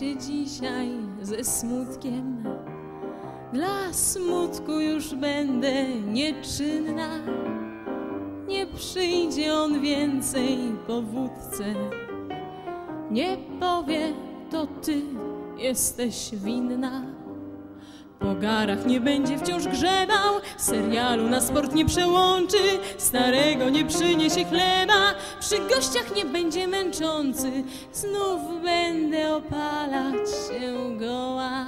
Się dzisiaj ze smutkiem. Dla smutku już będę nieczynna. Nie przyjdzie on więcej po wódce. Nie powie, to ty jesteś winna. Po garach nie będzie wciąż grzebał, serialu na sport nie przełączy, starego nie przyniesie chleba, przy gościach nie będzie męczący, znów będę opalać się goła.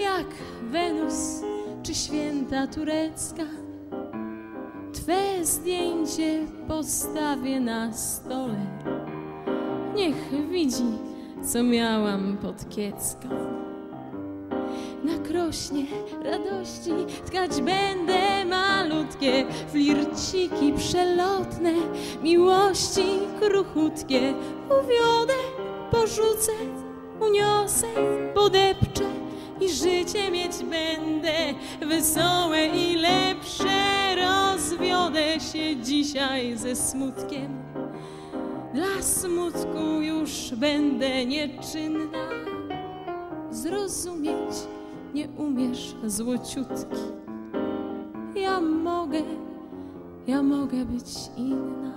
Jak Wenus czy święta turecka, Twe zdjęcie postawię na stole. Niech widzi, co miałam pod kiecką. Na krośnie radości tkać będę malutkie flirciki przelotne, miłości kruchutkie. Uwiodę, porzucę, uniosę, podepczę i życie mieć będę wesołe i lepsze. Rozwiodę się dzisiaj ze smutkiem. Dla smutku już będę nieczynna. Zrozumieć nie umiesz złociutki. Ja mogę, ja mogę być inna.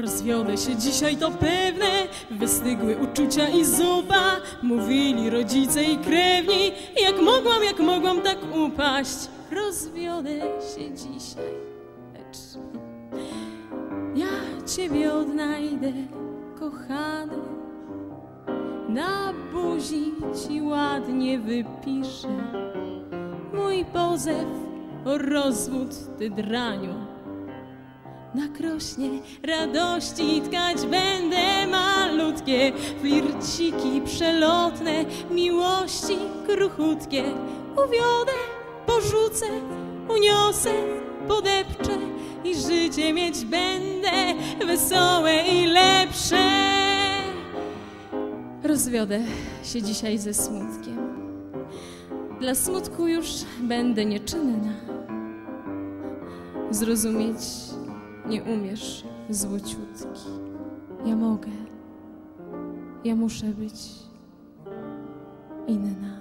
Rozwiodę się dzisiaj to pewne, wystygły uczucia i zupa. Mówili rodzice i krewni, jak mogłam, jak mogłam tak upaść. Rozwiodę się dzisiaj, lecz ja ciebie odnajdę, kochany. Na buzi ci ładnie wypiszę mój pozew o rozwód, ty draniu. Na krośnie radości tkać będę malutkie flirciki przelotne, miłości kruchutkie. Uwiodę, porzucę, uniosę, podepczę i życie mieć będę wesołe i lepsze. Rozwiodę się dzisiaj ze smutkiem. Dla smutku już będę nieczynna. Zrozumieć nie umiesz, złociutki. Ja mogę, ja muszę być inna.